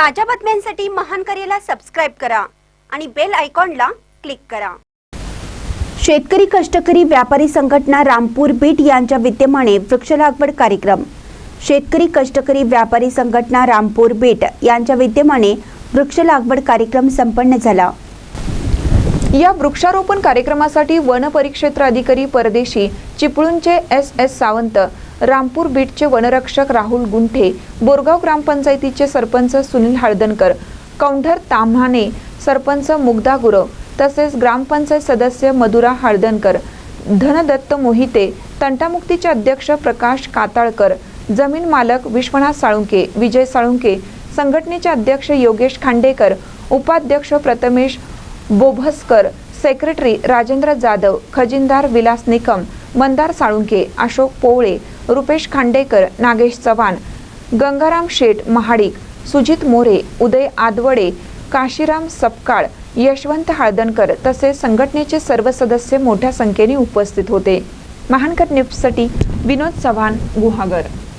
ताज्या बातम्यांसाठी महान करेला सबस्क्राईब करा आणि बेल आयकॉनला क्लिक करा. शेतकरी कष्टकरी व्यापारी संघटना रामपूर बीट यांच्या विद्यमाने वृक्ष लागवड कार्यक्रम. शेतकरी कष्टकरी व्यापारी संघटना रामपूर बीट यांच्या विद्यमाने वृक्ष लागवड कार्यक्रम संपन्न झाला. या वृक्षारोपण कार्यक्रमासाठी वन परिक्षेत्र अधिकारी परदेशी चिपळूणचे एस एस सावंत रामपूर बीटचे वनरक्षक राहुल गुंठे बोरगाव ग्रामपंचायतीचे सरपंच सुनील हळदणकर कौंढर ताम्हाणे सरपंच मुग्धा गुरव तसेच ग्रामपंचायत सदस्य मधुरा हळदणकर धनदत्त मोहिते तंटामुक्तीचे अध्यक्ष प्रकाश काताळकर जमीन मालक विश्वनाथ साळुंके विजय साळुंके संघटनेचे अध्यक्ष योगेश खांडेकर उपाध्यक्ष प्रथमेश बोभसकर सेक्रेटरी राजेंद्र जाधव खजिनदार विलास निकम मंदार साळुंके अशोक पोवळे रुपेश खांडेकर नागेश चव्हाण गंगाराम शेठ महाडिक सुजित मोरे उदय आदवडे काशीराम सपकाळ यशवंत हळदणकर तसेच संघटनेचे सर्व सदस्य मोठ्या संख्येने उपस्थित होते. महानकर न्यूजसाठी विनोद चव्हाण गुहागर.